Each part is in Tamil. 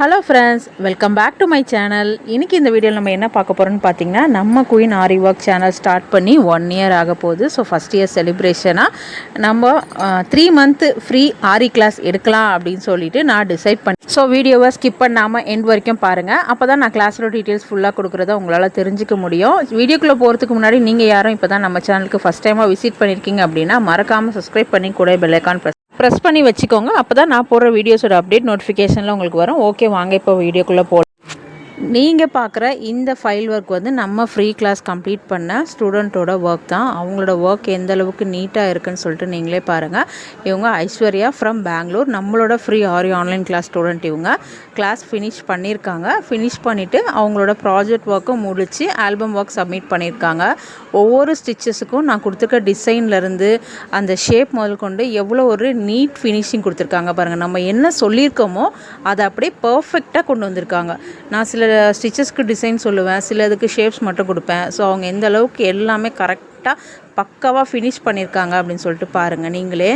Hello friends welcome back to my channel இன்றைக்கி இந்த வீடியோவில் நம்ம என்ன பார்க்க போகிறோம்னு பார்த்தீங்கன்னா நம்ம queen aari work channel start பண்ணி ஒன் இயர் ஆக போகுது. ஸோ ஃபஸ்ட் இயர் செலிப்ரேஷனாக நம்ம three month free aari class எடுக்கலாம் அப்படின்னு சொல்லிட்டு நான் டிசைட் பண்ணி ஸோ வீடியோவை ஸ்கிப் பண்ணாமல் எண்ட் வரைக்கும் பாருங்கள் அப்போ தான் நான் கிளாஸோட டீட்டெயில்ஸ் ஃபுல்லாக கொடுக்குறத உங்களால் தெரிஞ்சிக்க முடியும். வீடியோக்குள்ளே போகிறதுக்கு முன்னாடி நீங்கள் யாரும் இப்போ தான் நம்ம சேனலுக்கு ஃபஸ்ட் டைமாக விசிட் பண்ணியிருக்கீங்க அப்படின்னா மறக்காமல் சப்ஸ்கிரைப் பண்ணி கூட பெல்லைக்கான் ப்ரெஸ் ப்ரெஸ் பண்ணி வச்சுக்கோங்க. அப்போ தான் நான் போடுற வீடியோஸோட அப்டேட் நோட்டிஃபிகேஷனில் உங்களுக்கு வரும். ஓகே வாங்க இப்போ வீடியோக்குள்ளே போ நீங்கள் பார்க்குற இந்த ஃபைல் ஒர்க் வந்து நம்ம ஃப்ரீ கிளாஸ் கம்ப்ளீட் பண்ண ஸ்டூடெண்ட்டோட ஒர்க் தான். அவங்களோட ஒர்க் எந்த அளவுக்கு நீட்டாக இருக்குன்னு சொல்லிட்டு நீங்களே பாருங்கள் இவங்க ஐஸ்வர்யா ஃப்ரம் பெங்களூர் நம்மளோட free aari online class student இவங்க. கிளாஸ் ஃபினிஷ் பண்ணியிருக்காங்க ஃபினிஷ் பண்ணிவிட்டு அவங்களோட ப்ராஜெக்ட் ஒர்க்கும் முடித்து ஆல்பம் ஒர்க் சப்மிட் பண்ணியிருக்காங்க ஒவ்வொரு ஸ்டிச்சஸுக்கும் நான் கொடுத்துருக்க டிசைன்லேருந்து அந்த ஷேப் முதல் கொண்டு எவ்வளோ ஒரு நீட் ஃபினிஷிங் கொடுத்துருக்காங்க பாருங்கள் நம்ம என்ன சொல்லியிருக்கோமோ அதை அப்படியே பர்ஃபெக்டாக கொண்டு வந்திருக்காங்க. நான் சில ஸ்டிச்சஸ்க்கு டிசைன் சொல்லுவேன் சில இதுக்கு ஷேப்ஸ் மட்டும் கொடுப்பேன். ஸோ அவங்க எந்த அளவுக்கு எல்லாமே கரெக்டாக பக்காவாக ஃபினிஷ் பண்ணியிருக்காங்க அப்படின்னு சொல்லிட்டு பாருங்கள் நீங்களே.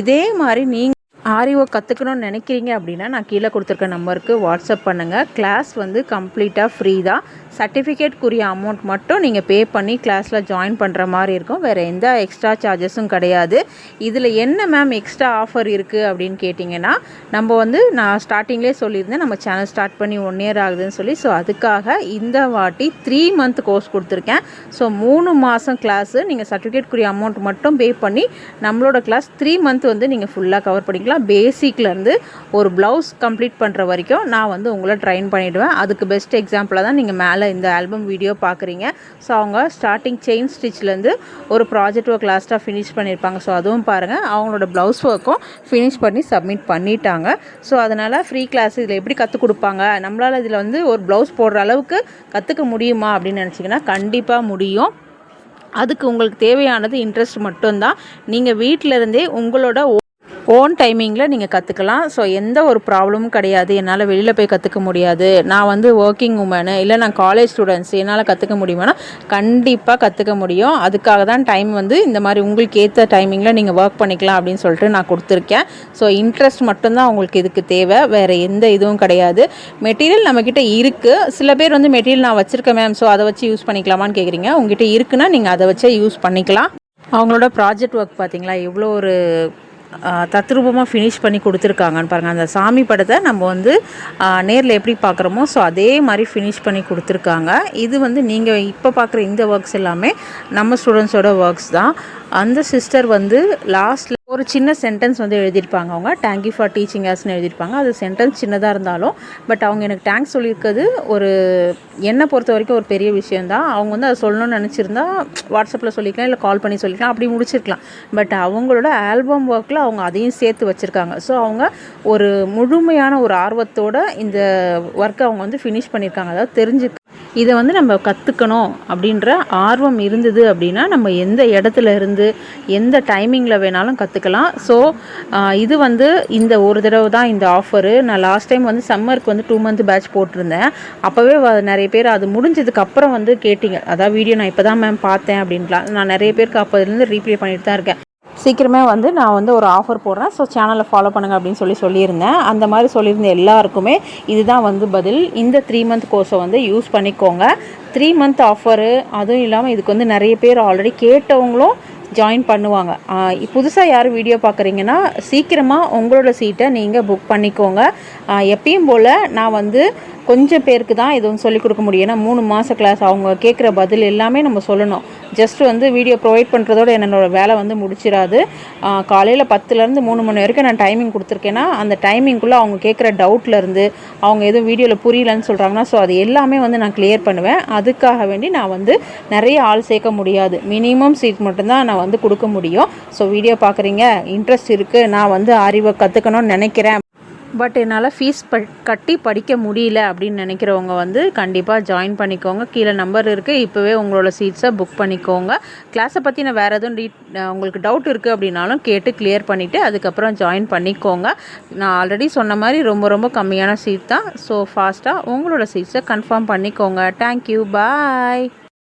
இதே மாதிரி நீங்கள் ஆரிஓ கற்றுக்கணும்னு நினைக்கிறீங்க அப்படின்னா நான் கீழே கொடுத்துருக்க நம்பருக்கு வாட்ஸ்அப் பண்ணுங்கள் கிளாஸ் வந்து கம்ப்ளீட்டாக ஃப்ரீ தான். சர்டிஃபிகேட்க்குரிய அமௌண்ட் மட்டும் நீங்கள் பே பண்ணி கிளாஸில் ஜாயின் பண்ணுற மாதிரி இருக்கும். வேறு எந்த எக்ஸ்ட்ரா சார்ஜஸும் கிடையாது. இதில் என்ன மேம் எக்ஸ்ட்ரா ஆஃபர் இருக்குது அப்படின்னு கேட்டிங்கன்னா நம்ம வந்து நான் ஸ்டார்டிங்லேயே சொல்லியிருந்தேன். நம்ம சேனல் ஸ்டார்ட் பண்ணி ஒன் இயர் ஆகுதுன்னு சொல்லி. ஸோ அதுக்காக இந்த வாட்டி த்ரீ மந்த் கோர்ஸ் கொடுத்துருக்கேன். ஸோ மூணு மாதம் கிளாஸு நீங்கள் சர்டிஃபிகேட்க்குரிய அமௌண்ட் மட்டும் பே பண்ணி நம்மளோட கிளாஸ் த்ரீ மந்த் வந்து நீங்கள் ஃபுல்லாக கவர் பண்ணிக்கலாம். பேசிக்லேருந்து ஒரு ப்ளவுஸ் கம்ப்ளீட் பண்ணுற வரைக்கும் நான் வந்து உங்களை ட்ரைன் பண்ணிவிடுவேன் அதுக்கு பெஸ்ட் எக்ஸாம்பிளாக தான் நீங்கள் மேலே இந்த ஆல்பம் வீடியோ பார்க்குறீங்க ஸோ அவங்க ஸ்டார்டிங் செயின் ஸ்டிச்லேருந்து ஒரு ப்ராஜெக்ட் ஒர்க் லாஸ்ட்டாக ஃபினிஷ் பண்ணியிருப்பாங்க ஸோ அதுவும் பாருங்கள் அவங்களோட ப்ளவுஸ் ஒர்க்கும் ஃபினிஷ் பண்ணி சப்மிட் பண்ணிட்டாங்க. ஸோ அதனால் ஃப்ரீ கிளாஸ் இதில் எப்படி கற்றுக் கொடுப்பாங்க? நம்மளால் இதில் வந்து ஒரு ப்ளவுஸ் போடுற அளவுக்கு கற்றுக்க முடியுமா அப்படின்னு நினச்சிங்கன்னா கண்டிப்பாக முடியும். அதுக்கு உங்களுக்கு தேவையானது இன்ட்ரெஸ்ட் மட்டும்தான். நீங்கள் வீட்டிலருந்தே உங்களோட ஓன் டைமிங்கில் நீங்கள் கற்றுக்கலாம் ஸோ எந்த ஒரு ப்ராப்ளமும் கிடையாது. என்னால் வெளியில் போய் கற்றுக்க முடியாது. நான் வந்து ஒர்க்கிங் உமனு இல்லை நான் காலேஜ் ஸ்டூடெண்ட்ஸ் என்னால் கற்றுக்க முடியுமானா கண்டிப்பாக கற்றுக்க முடியும். அதுக்காக தான் டைம் வந்து இந்த மாதிரி உங்களுக்கு ஏற்ற டைமிங்கில் நீங்கள் ஒர்க் பண்ணிக்கலாம் அப்படின்னு சொல்லிட்டு நான் கொடுத்துருக்கேன். ஸோ இன்ட்ரெஸ்ட் மட்டும்தான் உங்களுக்கு இதுக்கு தேவை. வேறு எந்த இதுவும் கிடையாது. மெட்டீரியல் நம்மக்கிட்ட இருக்குது சில பேர் வந்து மெட்டீரியல் நான் வச்சுருக்கேன் மேம் ஸோ அதை வச்சு யூஸ் பண்ணிக்கலாமான்னு கேட்குறீங்க உங்ககிட்ட இருக்குன்னா நீங்கள் அதை வச்சே யூஸ் பண்ணிக்கலாம். அவங்களோட ப்ராஜெக்ட் ஒர்க் பார்த்தீங்களா? எவ்வளோ ஒரு தத்ரூபமாக ஃபினிஷ் பண்ணி கொடுத்துருக்காங்கன்னு பாருங்கள் அந்த சாமி படத்தை நம்ம வந்து நேரில் எப்படி பார்க்குறோமோ ஸோ அதே மாதிரி ஃபினிஷ் பண்ணி கொடுத்துருக்காங்க. இது வந்து நீங்கள் இப்போ பார்க்குற இந்த ஒர்க்ஸ் எல்லாமே நம்ம ஸ்டூடெண்ட்ஸோட ஒர்க்ஸ் தான். அந்த சிஸ்டர் வந்து லாஸ்ட்டில் ஒரு சின்ன சென்டென்ஸ் வந்து எழுதியிருப்பாங்க அவங்க. தேங்க்யூ ஃபார் டீச்சிங் ஆஸ்னு எழுதியிருப்பாங்க. அது சென்டென்ஸ் சின்னதாக இருந்தாலும் பட் அவங்க எனக்கு தேங்க்ஸ் சொல்லியிருக்கிறது ஒரு என்னை பொறுத்த வரைக்கும் ஒரு பெரிய விஷயந்தான் அவங்க வந்து அதை சொல்லணும்னு நினச்சிருந்தா வாட்ஸ்அப்பில் சொல்லிக்கலாம் இல்லை கால் பண்ணி சொல்லிக்கலாம் அப்படி முடிச்சிருக்கலாம். பட் அவங்களோட ஆல்பம் ஒர்க்கில் அவங்க அதையும் சேர்த்து வச்சுருக்காங்க. ஸோ அவங்க ஒரு முழுமையான ஒரு ஆர்வத்தோடு இந்த ஒர்க்கை அவங்க வந்து ஃபினிஷ் பண்ணியிருக்காங்க. அதாவது தெரிஞ்சு இதை வந்து நம்ம கற்றுக்கணும் அப்படின்ற ஆர்வம் இருந்தது அப்படின்னா நம்ம எந்த இடத்துல இருந்து எந்த டைமிங்கில் வேணாலும் கற்றுக்கலாம் ஸோ இது வந்து இந்த ஒரு தடவை தான் இந்த ஆஃபரு நான் லாஸ்ட் டைம் வந்து சம்மருக்கு வந்து டூ மந்த் பேட்ச் போட்டிருந்தேன். அப்போவே நிறைய பேர் அது முடிஞ்சதுக்கு அப்புறம் வந்து கேட்டிங்க. அதான் வீடியோ நான் இப்போ தான் மேம் பார்த்தேன் அப்படின்லாம் நான் நிறைய பேருக்கு அப்போதுலேருந்து ரீப்ளே பண்ணிட்டு தான் இருக்கேன். சீக்கிரமே வந்து நான் வந்து ஒரு ஆஃபர் போடுறேன். ஸோ சேனலை ஃபாலோ பண்ணுங்கள் அப்படின்னு சொல்லி சொல்லியிருந்தேன். அந்த மாதிரி சொல்லியிருந்த எல்லாருக்குமே இதுதான் வந்து பதில். இந்த த்ரீ மந்த் கோர்ஸை வந்து யூஸ் பண்ணிக்கோங்க. த்ரீ மந்த் ஆஃபரு அதுவும் இல்லாமல் இதுக்கு வந்து நிறைய பேர் ஆல்ரெடி கேட்டவங்களும் ஜாயின் பண்ணுவாங்க. புதுசாக யார் வீடியோ பார்க்குறீங்கன்னா சீக்கிரமாக உங்களோட சீட்டை நீங்கள் புக் பண்ணிக்கோங்க. எப்பயும் போல் நான் வந்து கொஞ்சம் பேருக்கு தான் இது வந்து சொல்லிக் கொடுக்க முடியும். ஏன்னா மூணு மாத கிளாஸ் அவங்க கேட்குற பதில் எல்லாமே நம்ம சொல்லணும். ஜஸ்ட் வந்து வீடியோ ப்ரொவைட் பண்ணுறதோட என்னோடய வேலை வந்து முடிச்சிடாது காலையில் பத்துலேருந்து மூணு மணி வரைக்கும் நான் டைமிங் கொடுத்துருக்கேன்னா அந்த டைமிங்குள்ளே அவங்க கேட்குற டவுட்லேருந்து அவங்க எதுவும் வீடியோவில் புரியலன்னு சொல்கிறாங்கன்னா ஸோ அது எல்லாமே வந்து நான் கிளியர் பண்ணுவேன். அதுக்காக வேண்டி நான் வந்து நிறைய ஆள் சேர்க்க முடியாது. மினிமம் சீட் மட்டும்தான் நான் வந்து கொடுக்க முடியும். ஸோ வீடியோ பார்க்குறீங்க இன்ட்ரெஸ்ட் இருக்குது நான் வந்து அறிவை கற்றுக்கணும்னு நினைக்கிறேன். பட் என்னால் ஃபீஸ் ப கட்டி படிக்க முடியல அப்படின்னு நினைக்கிறவங்க வந்து கண்டிப்பாக ஜாயின் பண்ணிக்கோங்க. கீழே நம்பர் இருக்குது இப்போவே உங்களோட சீட்ஸை புக் பண்ணிக்கோங்க. கிளாஸை பற்றி நான் வேறு எதுவும் டீ உங்களுக்கு டவுட் இருக்குது அப்படின்னாலும் கேட்டு கிளியர் பண்ணிவிட்டு அதுக்கப்புறம் ஜாயின் பண்ணிக்கோங்க. நான் ஆல்ரெடி சொன்ன மாதிரி ரொம்ப ரொம்ப கம்மியான சீட் தான். ஸோ ஃபாஸ்ட்டாக உங்களோட சீட்ஸை கன்ஃபார்ம் பண்ணிக்கோங்க. Thank you bye